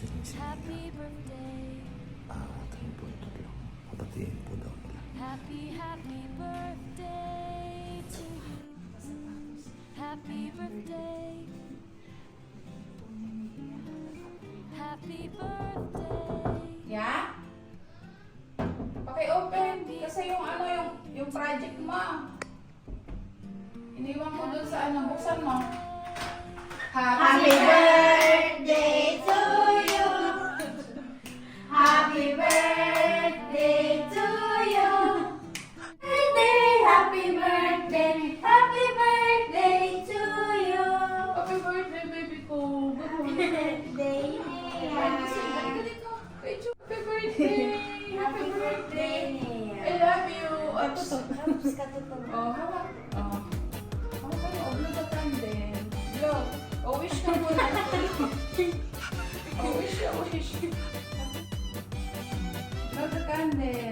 Siling siya. At ano po ito lang. Papatiin po daw nila. Happy, happy birthday to you. Happy birthday. Happy birthday. Ya? Paki-open. Kasi yung ano, yung, yung project mo. Iniwan ko dun sa ano, buksan mo. Happy birthday Oh, hawak. Oh. Hawak ka mo. Blow the candle. Blow. Oh, wish ka muna. Oh, wish ka, wish. Blow the candle. Happy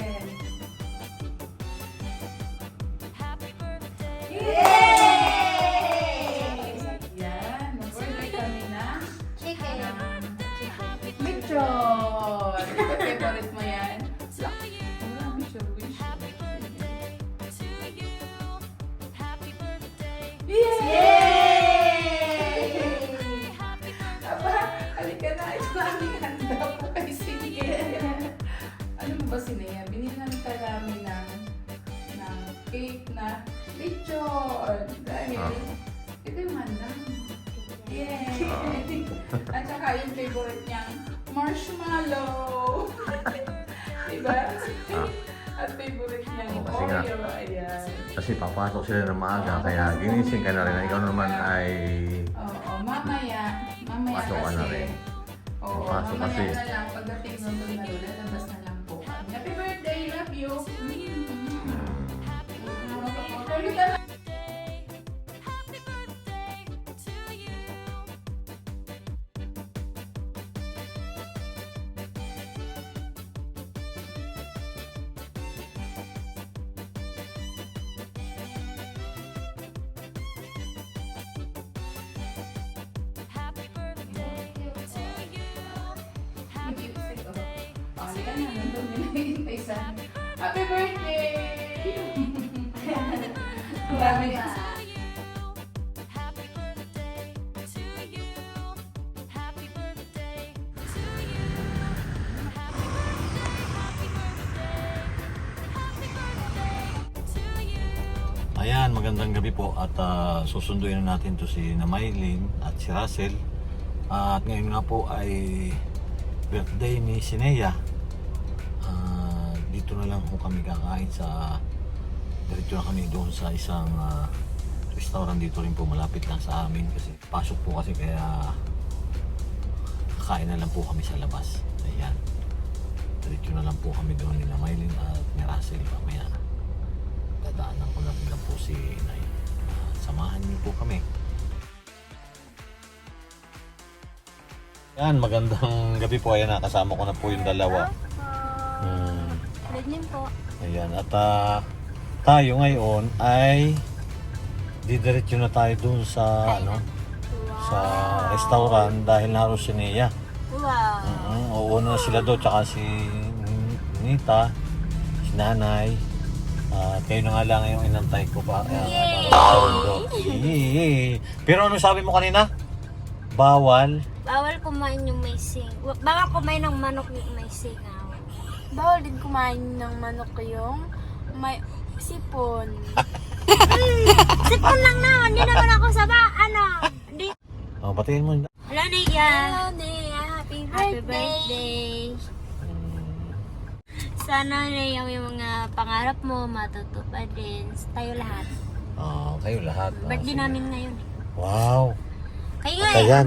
favorite niyang marshmallow. diba? At favorite niyang Oo, kasi nga. Oreo. Ayan. Kasi papasok sila ng maaga, kaya ginising ka na rin. Ikaw naman ay... Oo, mamaya. Mamaya Pasok ka kasi. na rin. Oo, Pasok mamaya kasi. na lang. Pagdating na yun, lalabas na lang po. Happy birthday, love you. Mm. Tuloy ka na. You. Happy birthday, happy birthday. Happy birthday to you. Ayan, magandang gabi po at ah, susunduin na natin to si Namaylin at si Russell. at ngayon nga po ay birthday ni Sinea. Dito na lang po kami kakain sa diretso na kami doon sa isang ah, restaurant dito rin po malapit lang sa amin kasi pasok po kasi kaya kakain na lang po kami sa labas. Ayan. Diretso na lang po kami doon ni Namaylin at ni Russell mamaya dadaanan ko na lang po si Inay. Ah, samahan niyo po kami. Yan, magandang gabi po. Ayan, nakasama ko na po yung dalawa. Hmm. Ganyan po. Ayan, at ah, tayo ngayon ay didiretso na tayo dun sa ano sa restaurant dahil naroon si Nia. Wow. Mm Uuna na sila doon, tsaka si Nita, si Nanay. At kayo na nga lang yung inantay ko pa. Yay! Yay! Pero ano sabi mo kanina? Bawal. Bawal kumain yung may sing. wa- Baka kumain ng manok yung may singaw. Bawal din kumain ng manok yung may sipon. Sipon lang naman, hindi naman ako sa ba, ano. Hindi. Oh, batiin mo. Na yan. Hello, Nia. Happy Happy birthday. birthday. Sana na yung, yung mga pangarap mo matutupad din. Tayo lahat. Oh, kayo lahat. Oh, Birthday sige. namin ngayon. eh. Wow. Kayo nga At eh. ayan.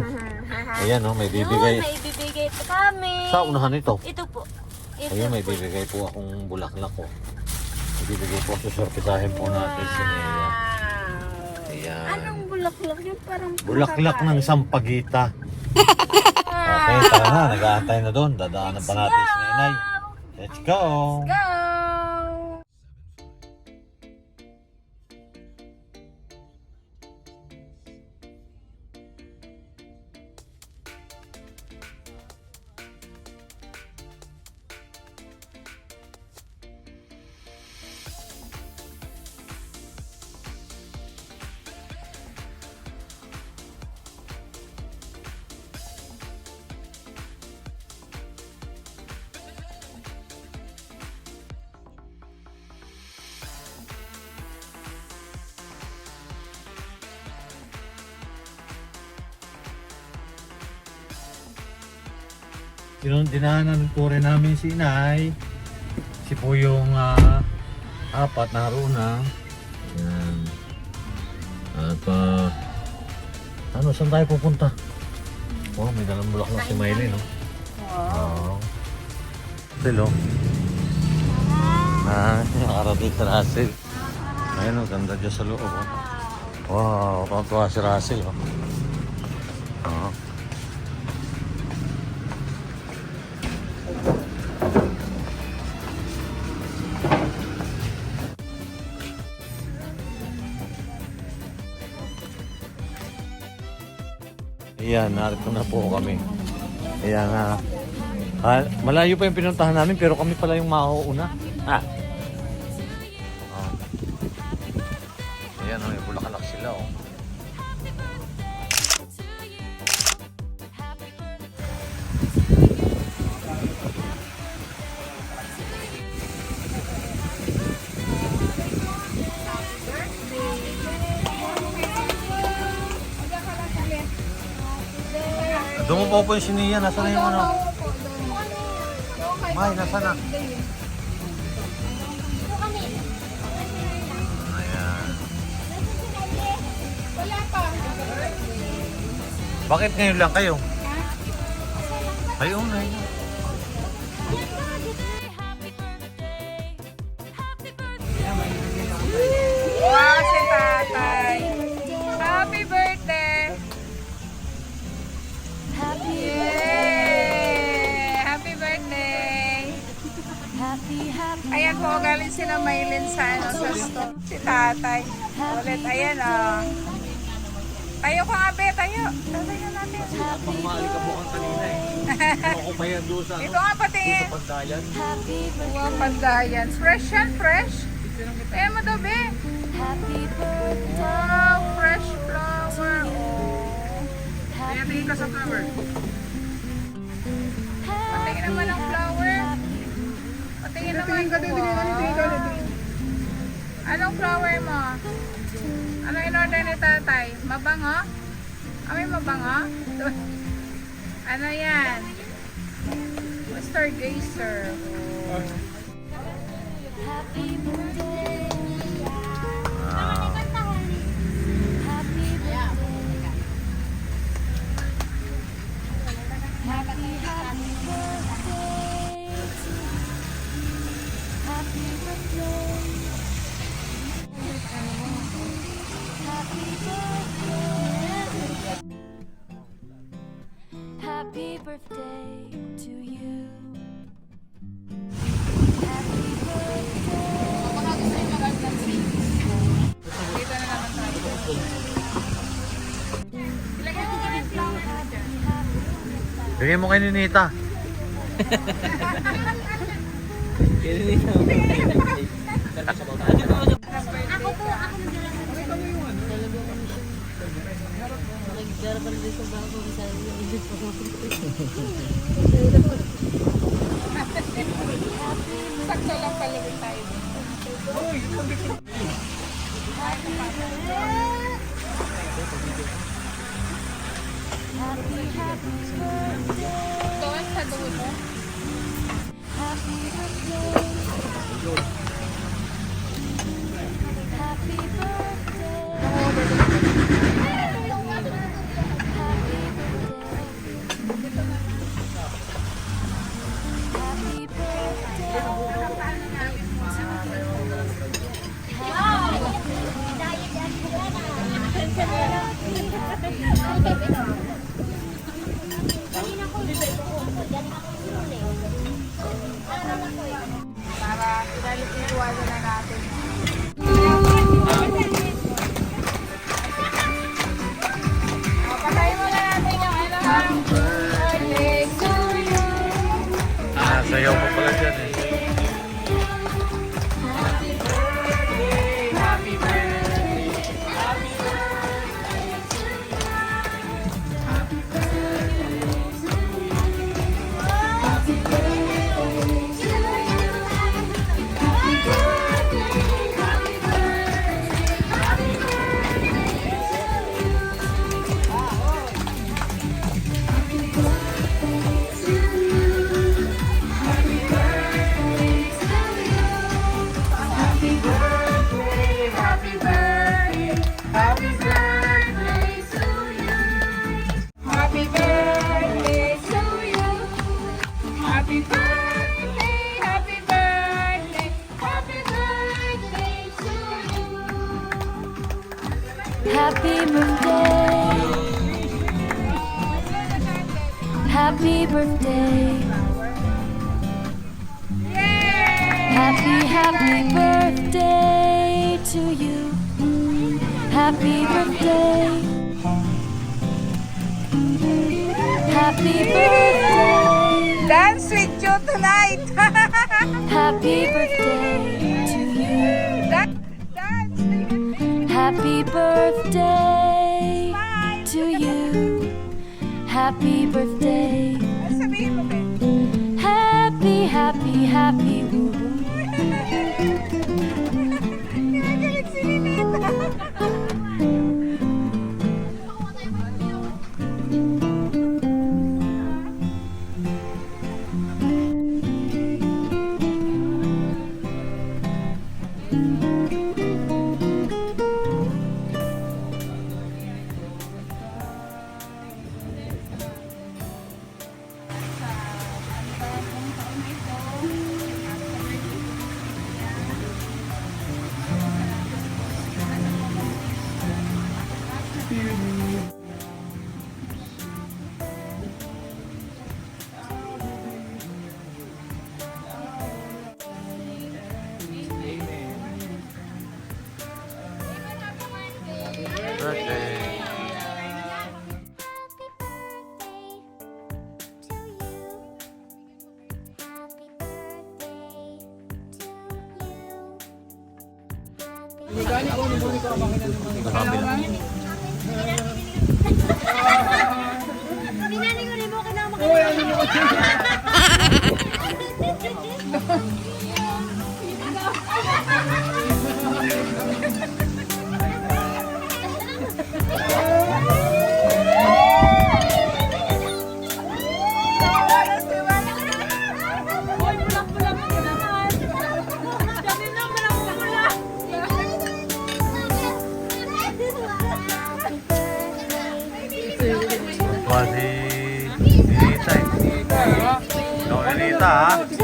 Ayan, oh, may Yun, bibigay. may bibigay pa kami. Sa unahan ito. Ito po. Ayun, may bibigay po akong bulaklak ko. May bibigay po, susurpisahin po natin si Nea. Ayan. Anong bulaklak yun? Parang Bulaklak ng sampagita. Okay, tara na. Nag-aantay na doon. Dadaanan pa natin si Nenay. Let's go! Go! Yun, dinahanan po rin namin si Inay. Si po yung ah, apat naroon na. Yan. At ah, ano, saan tayo pupunta? Oh, may dalang bulak na si Miley, no? Wow. Hello. Ah, nakarating si Russell. Ayun, ang ganda dyan sa loob. Oh. Wow, tuwa si Russell. Oh. Ayan, narito na po kami. Ayan na. Ah, malayo pa yung pinuntahan namin pero kami pala yung mauuna. Ah. Doon mo po yung siniya. Nasaan na yung ano? May, nasaan na? Ayan. Bakit ngayon lang kayo? Ayun, ayun. Sila Maylin sa, ano, sa store. Si tatay. Ulit, ayan o. Tayo ko nga, be, tayo. Tayo natin. Pangmali ka bukan kanina eh. Ako pa yan doon sa Ito nga patingin. pagdayan. Wow, pandayan. Fresh yan, fresh. Eh, mo daw, be. Wow, fresh flower. Oh. Kaya tingin ka sa flower. Patingin naman ang flower. Patingin naman ko. Anong flower mo? Ano in-order ni tatay? Mabango? Kami mabango? Ano yan? Mr. Gazer. Oh. Happy birthday to you. Dito na naman tayo. Ilagay mo nga yung flower na dyan. Bigyan mo kay Ninita. Ako po, ako Sakto lang pala rin tayo. Doon sa dulo. Para iwasan na natin. Happy birthday. Happy birthday. Happy, happy birthday to you. Happy birthday. Happy birthday. Dance with you tonight. happy birthday. Happy birthday. Grabe lang. Ikaw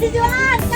Ayan,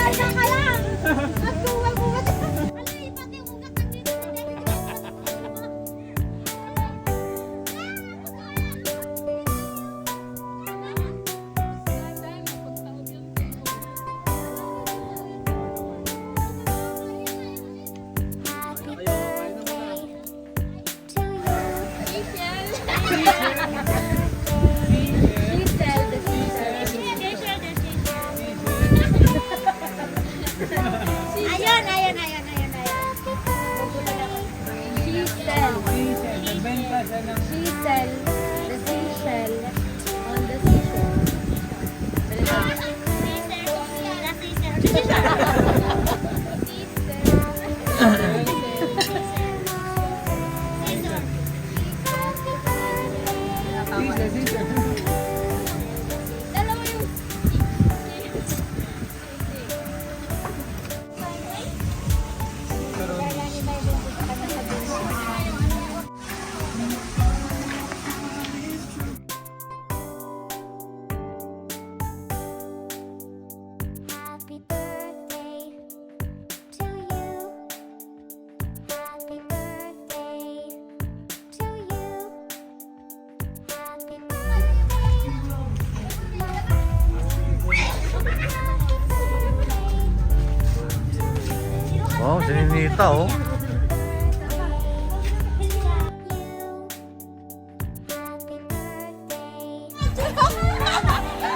Ninita oh.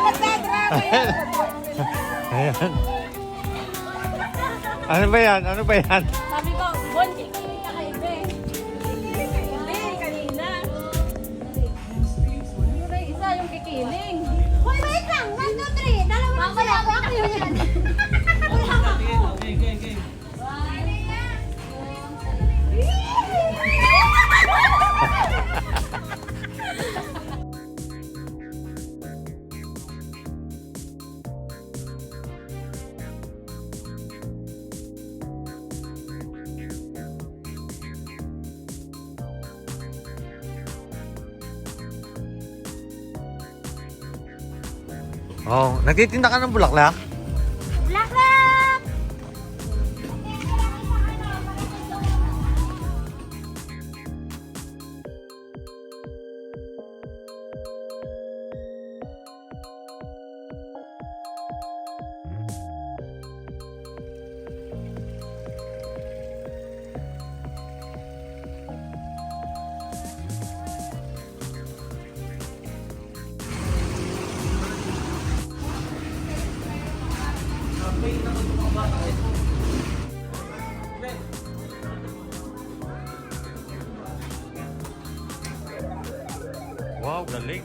Happy birthday. Ayan. Ano ba yan? Ano ba yan? Sabi ko, Bon, kikinig ka kay Be. Hindi, kanina. Yung isa yung kikiling. Hoy, wait lang. One, two, three. Dalawa lang sila. Ako yun. Wala Nagtitinda ka ng bulaklak? Wow, the link.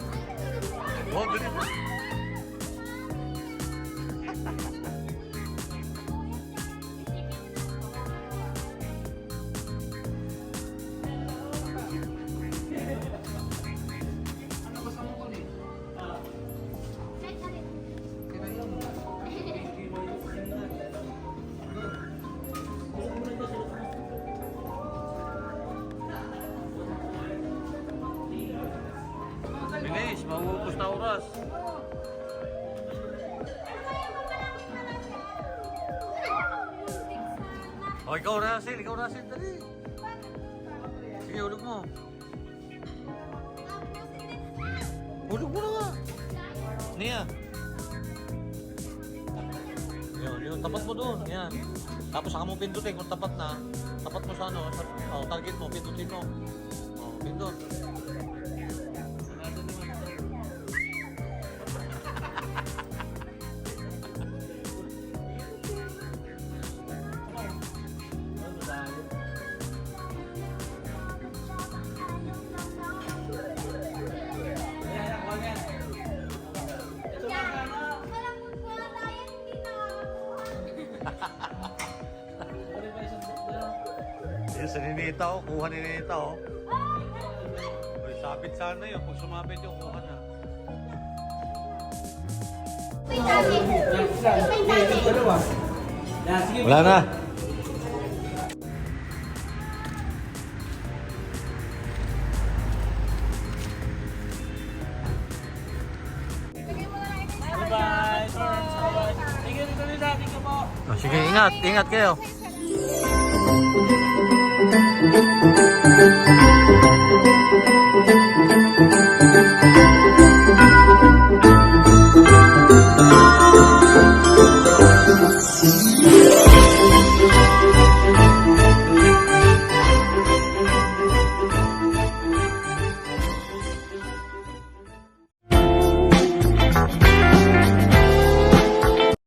galing. O, ikaw, Russell. Ikaw, Russell. Dali. Sige, hulog mo. Hulog mo na nga. Nia. Yun, yun. Tapat mo doon. Yan. Tapos saka mo pindutin kung tapat na. Tapat mo sa ano. Sa, oh, target mo. Pindutin mo. Oh, pindut. si Ninita oh, kuha ni Ninita oh. Uy, sabit sana yun. Pag sumabit yung kuha na. Wala na. Bye-bye. Thank you, Thank you, Thank you, Thank you, Thank you, Thank thank you